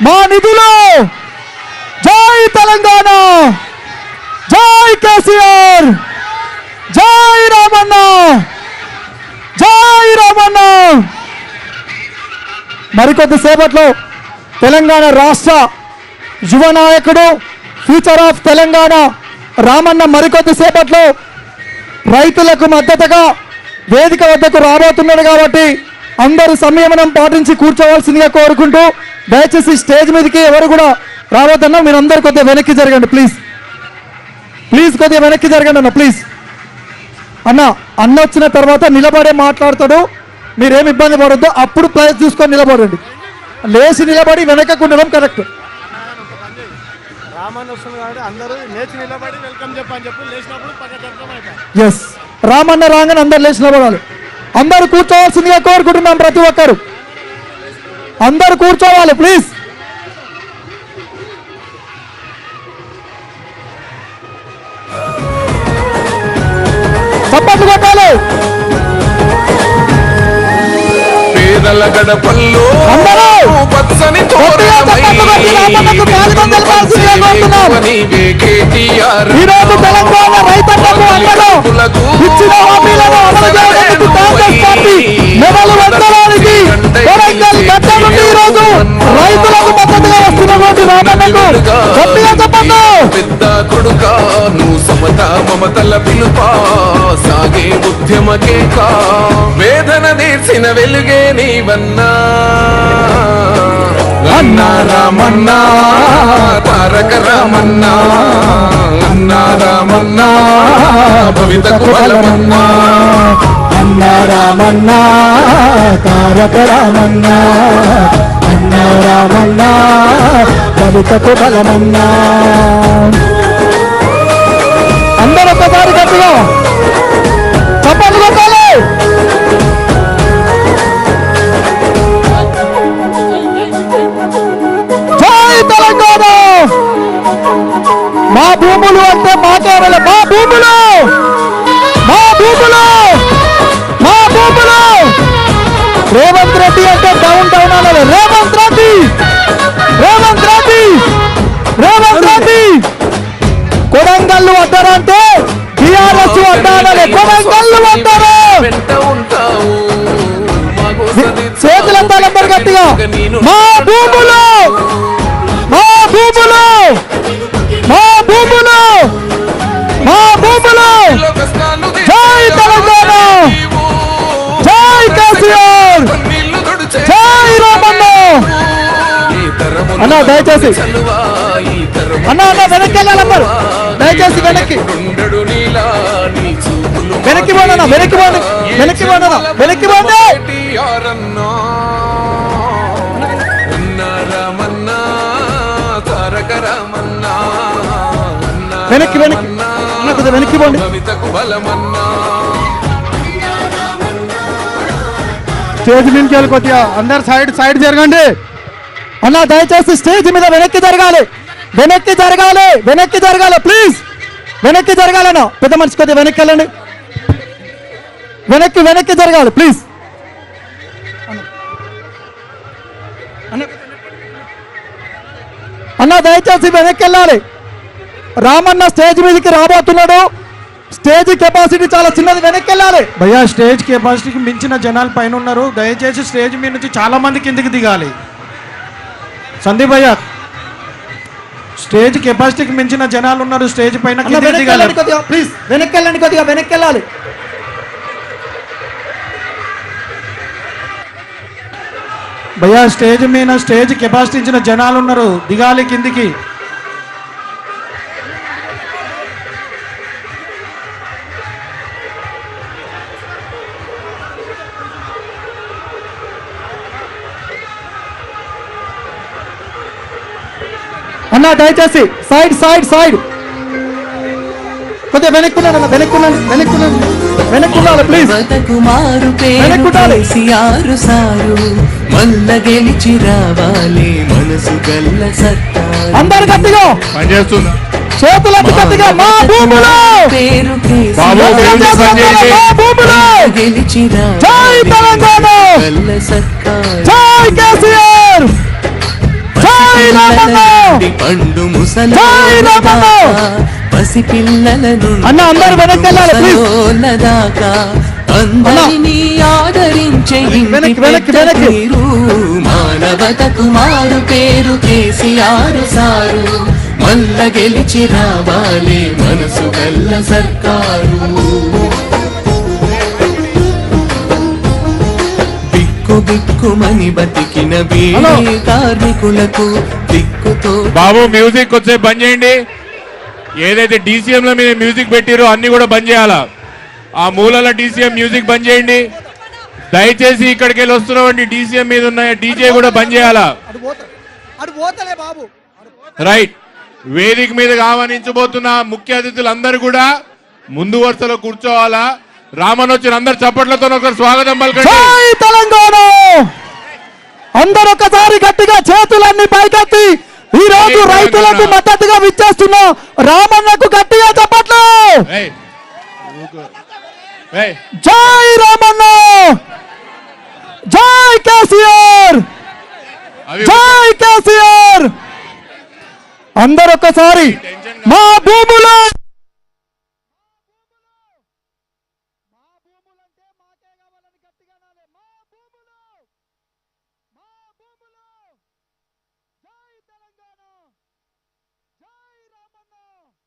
మా నిధులు! జై తెలంగాణ! జై కేసీఆర్! జై రామన్న! జై రామన్న! మరికొద్ది సేపట్లో తెలంగాణ రాష్ట్ర యువ నాయకుడు ఫ్యూచర్ ఆఫ్ తెలంగాణ రామన్న మరికొద్దిసేపట్లో రైతులకు మద్దతుగా వేదిక వద్దకు రాబోతున్నాడు కాబట్టి అందరూ సంయమనం పాటించి కూర్చోవలసిందిగా కోరుకుంటూ దయచేసి స్టేజ్ మీదకి ఎవరు కూడా రావద్దన్నా మీరు అందరు కొద్దిగా వెనక్కి జరగండి ప్లీజ్ ప్లీజ్ కొద్దిగా వెనక్కి జరగండి అన్న ప్లీజ్ అన్న అన్న వచ్చిన తర్వాత నిలబడే మాట్లాడతాడు మీరేం ఇబ్బంది పడొద్దు అప్పుడు ప్లేస్ చూసుకొని నిలబడండి. లేచి నిలబడి వెనకకు ఉండడం కరెక్ట్. ఎస్ రామన్న రాగానే అందరు లేచి నిలబడాలి. అందరు కూర్చోవాల్సిందిగా కోరుకుంటున్నాం ప్రతి ఒక్కరు. అందరు కూర్చోవాలి ప్లీజ్ చప్పట్లు కొట్టాలి పేదల గడపల్లో అందరూ పచ్చని గట్టిగా చప్పట్లు కొట్టి రామన్నకు స్వాగతం తెలపాల్సిందిగా కోరుతున్నాం. ఈ రోజు తెలంగాణ అందరూ ఇచ్చిన హామీలను అమలు సమత పిలుప సాగే ఉద్యమ కేక వేదన తీర్చిన వెలుగే నీవన్నా. అన్నా రామన్నా తారక రామన్నా. అన్నా రామన్నా భవితకు బలమన్నా అన్న రామన్నా తారక రామన్నా. అన్న రామన్నా కవితకు బలమన్న అందరూ ఒకసారి గట్టిగా. చప్పట్లు కొట్టాలి. జై తెలంగాణ. మా భూములు అంటే మా మాట్లాడాలి మా భూములు! మా భూములు! మా భూములు! రేవంత్ రెడ్డి అంటే డౌన్ డౌన్ అనాలి రేవంత్ రెడ్డి! రేవంత్ రెడ్డి! రేవంత్ రెడ్డి! కొడంగల్లు వడ్డారంటే టిఆర్ఎస్ వడ్డాలి కొడంగల్లు వెంట ఉంటావు. చేతులంతాలందరూ గట్టిగా మా భూములు! మా భూములు! మా భూములు! మా భూములు! జై తెలంగాణ! జై కేసీఆర్! జై రామన్న! అన్న, దయచేసి. అన్న అన్న వెనక్కి వెళ్ళాలి అందరూ. దయచేసి వెనక్కి. వెనక్కి అన్న, వెనక్కి పోండి. వెనక్కి అన్న, వెనక్కి పోండి. వెనక్కి, వెనక్కి. అన్న, కొద్దిగా వెనక్కి బలమన్నా? స్టేజ్ మీదకి వెళ్ళి కొద్దిగా అందరు సైడ్ సైడ్ జరగండి. అన్న దయచేసి స్టేజ్ మీద వెనక్కి జరగాలి. వెనక్కి జరగాలి వెనక్కి జరగాలి ప్లీజ్. వెనక్కి జరగాలన్న పెద్ద మనిషి కొద్దిగా వెనక్కి వెళ్ళండి. వెనక్కి వెనక్కి జరగాలి ప్లీజ్ అన్న దయచేసి వెనక్కి వెళ్ళాలి. రామన్న స్టేజ్ మీదకి రాబోతున్నాడు. స్టేజ్ కెపాసిటీ చాలా చిన్నది వెనక్కి వెళ్ళాలి. భయ్యా స్టేజ్ కెపాసిటీకి మించిన జనాలు పైన ఉన్నారు. దయచేసి స్టేజ్ మీద నుంచి చాలా మంది కిందికి దిగాలి. సందీప్ భయ్యా స్టేజ్ కెపాసిటీకి మించిన జనాలు ఉన్నారు స్టేజ్ పైన కొద్దిగా ప్లీజ్ వెనక్కి వెళ్ళండి కొద్దిగా వెనక్కి వెళ్ళాలి. భయ్యా స్టేజ్ మీద స్టేజ్ కెపాసిటీ ఇచ్చిన జనాలు ఉన్నారు దిగాలి కిందికి. అన్న దయచేసి సైడ్ సైడ్ సైడ్. కొద్దిగా వెనక్కున్నాడు అన్న వెనక్కున్నాడు వెనక్కున్నాడు. వెనక్కున్నాడు ప్లీజ్ కుమారు పేరు వెనక్కుండాలి. కేసీఆర్ సారు మల్ల గెలిచి రావాలి. మనసు గల్ల సత్తా అందరు గట్టిగా. పనిచేస్తుందా చేతులకు గట్టిగా. మా భూములు. పేరు చేతులు గెలిచి జై తెలంగాణ. గల్ల సత్తా పండు వెళ్ళాలి, please. దాకా. అందరినీ ఆదరించే. తీరు మానవతకు మారు పేరు కేసీఆర్ సారు. మల్ల గెలిచి రావాలి మనసు కల్ల సర్కారు. బిక్కు బిక్కుమని బతికిన కార్మికులకు దిక్కుతో బాబు మ్యూజిక్ వచ్చే బంద్ చేయండి. ఏదైతే DCM లో మీరు మ్యూజిక్ పెట్టిరో అన్ని కూడా బంద్ చేయాలా? ఆ మూలల డీసీఎం మ్యూజిక్ బంద్ చేయండి. దయచేసి ఇక్కడికి వెళ్ళి వస్తున్నటువంటి డీసీఎం మీద ఉన్న డీజే కూడా బంద్ చేయాలా? అటు పోతలే బాబు. రైట్ వేదిక మీద ఆహ్వానించబోతున్న ముఖ్య అతిథులు అందరూ కూడా ముందు వరుసలో కూర్చోవాలా? రామన్ వచ్చిన అందరు చప్పట్లతో ఒకరు స్వాగతం పలకండి. జై తెలంగాణ! అందరూ ఒకసారి గట్టిగా చేతులన్నీ పైకెత్తి ఈ రోజు రైతులకు. మద్దతుగా విచ్చేస్తున్న రామన్నకు గట్టిగా చెప్పట్లు. జై రామన్న! జై కేసీఆర్! జై కేసీఆర్! అందరూ ఒకసారి మా భూములు